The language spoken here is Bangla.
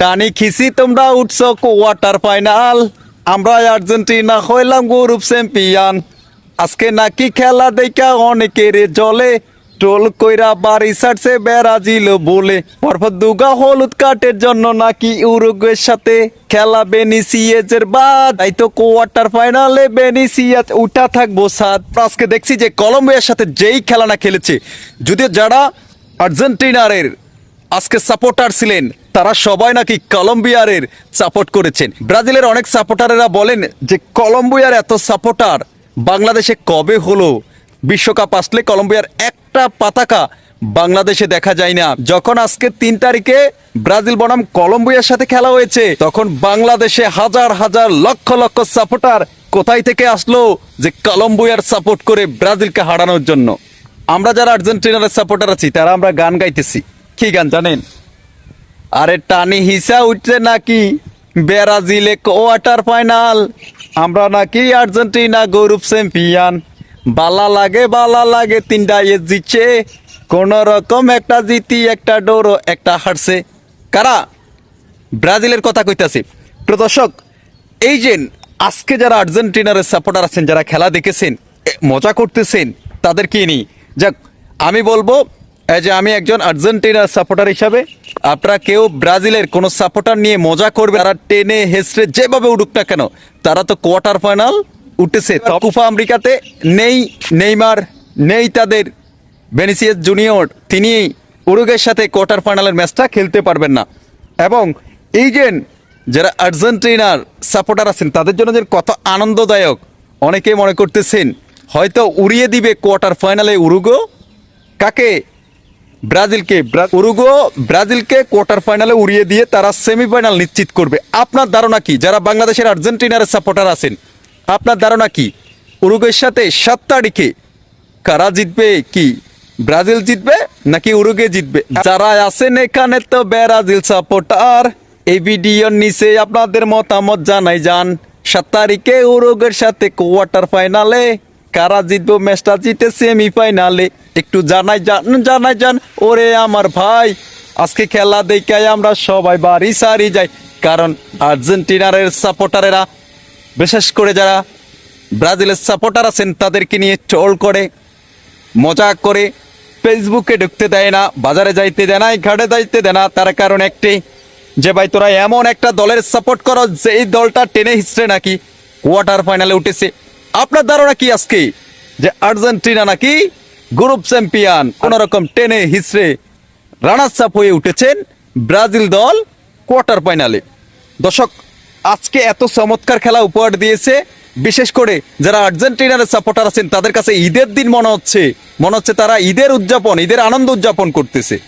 টানি খিসি তোমরা উঠছ কোয়ার্টার ফাইনাল আমরা আর্জেন্টিনা হইলাম গ্রুপ চ্যাম্পিয়ন আজকে নাকি খেলা দেখা অনেকের জলে। টোল কইরা বাড়ি ছাড়ছে ব্রাজিল বলে। পরপর দুগা হলুদ কাটের জন্য নাকি উরুগুয়ের সাথে খেলা বেনিসিয়েজের বাদ। তাই তো কোয়ার্টার ফাইনালে বেনিসিয়াজ উঠা থাকব সাত। আজকে দেখছি যে কলম্বিয়ার সাথে যেই খেলা না খেলেছে, যদিও যারা আর্জেন্টিনারের আজকে সাপোর্টার ছিলেন তারা সবাই নাকি কলম্বিয়ারের সাপোর্ট করেছেন। ব্রাজিলের অনেক সাপোর্টারেরা বলেন যে কলম্বিয়ার এত সাপোর্টার বাংলাদেশে কবে হলো? বিশ্বকাপ আসলে কলম্বিয়ার একটা পতাকা বাংলাদেশে দেখা যায় না। যখন আজকে তিন তারিখে ব্রাজিল বনাম কলম্বিয়ার সাথে খেলা হয়েছে, তখন বাংলাদেশে হাজার হাজার লক্ষ লক্ষ সাপোর্টার কোথায় থেকে আসলো যে কলম্বিয়ার সাপোর্ট করে ব্রাজিলকে হারানোর জন্য? আমরা যারা আর্জেন্টিনার সাপোর্টার আছি, তারা আমরা গান গাইতেছি। কি গান জানেন? আরে টানি হিসা উঠছে নাকি? ব্রাজিলে কোয়ার্টার ফাইনাল। আমরা নাকি আর্জেন্টিনা গৌরব চ্যাম্পিয়ন। বালা লাগে বালা লাগে, তিনটা এ জিতছে। কোন রকম একটা জিতি, একটা ডোরো একটা হারছে। কারা? ব্রাজিলের কথা কইতাছি। প্রদর্শক এই যে আজকে যারা আর্জেন্টিনার সাপোর্টার আছেন, যারা খেলা দেখেছেন মজা করতেছেন, তাদের কি নিয়ে যাক, আমি বলব এই যে আমি একজন আর্জেন্টিনার সাপোর্টার হিসাবে আপনারা কেউ ব্রাজিলের কোনো সাপোর্টার নিয়ে মজা করবে তারা টেনে হেসড়ে যেভাবে উঠুক না কেন তারা তো কোয়ার্টার ফাইনাল উঠেছে। কুফা আমেরিকাতে নেই নেইমার নেই তাদের বেনিসিয়াস জুনিয়র তিনি উরুগের সাথে কোয়ার্টার ফাইনালের ম্যাচটা খেলতে পারবেন না। এবং এই যে যারা আর্জেন্টিনার সাপোর্টার আছেন তাদের জন্য যে কত আনন্দদায়ক অনেকেই মনে করতেছেন হয়তো উড়িয়ে দিবে কোয়ার্টার ফাইনালে উরুগো কাকে? ব্রাজিলকে উরুগো ব্রাজিলকে কোয়ার্টার ফাইনালে উড়িয়ে দিয়ে তারা সেমিফাইনাল নিশ্চিত করবে। আপনার ধারণা কি? যারা বাংলাদেশের আর্জেন্টিনার সাপোর্টার আছেন, আপনার ধারণা কি? উরুগের সাথে সাত তারিখে কারা জিতবে কি? ব্রাজিল জিতবে নাকি উরুগে জিতবে? যারা আছেন এখানে তো ব্রাজিল সাপোর্টার এই ভিডিওর নিচে আপনাদের মতামত জানাই যান। সাত তারিখে উরুগের সাথে কোয়ার্টার ফাইনালে কারা জিতবো, ম্যাচটা জিতে সেমিফাইনালে একটু জানাই যান জানাই যান ওরে আমার ভাই। আজকে খেলা দেখে আমরা সবাই বাড়ি সারি যাই। কারণ আর্জেন্টিনারের সাপোর্টারেরা বিশেষ করে যারা ব্রাজিলের সাপোর্টার আছেন, তাদেরকে নিয়ে ট্রোল করে, মজা করে ফেসবুকে ঢুকতে দেয় না, বাজারে যাইতে দেয় না ঘাটে যাইতে দেয় না। তার কারণ একটি, যে ভাই তোরা এমন একটা দলের সাপোর্ট করো যে এই দলটা টেনে হিসড়ে নাকি কোয়ার্টার ফাইনালে উঠেছে। আপনার ধারণা কি আজকে? যে আর্জেন্টিনা নাকি গ্রুপ চ্যাম্পিয়ন? কোন রকম টেনে হিসড়ে রানার চাপ হয়ে উঠেছেন ব্রাজিল দল কোয়ার্টার ফাইনালে। দর্শক, আজকে এত চমৎকার খেলা উপহার দিয়েছে। বিশেষ করে যারা আর্জেন্টিনার সাপোর্টার আছেন, তাদের কাছে ঈদের দিন মনে হচ্ছে। মনে হচ্ছে তারা ঈদের উদযাপন, ঈদের আনন্দ উদযাপন করতেছে।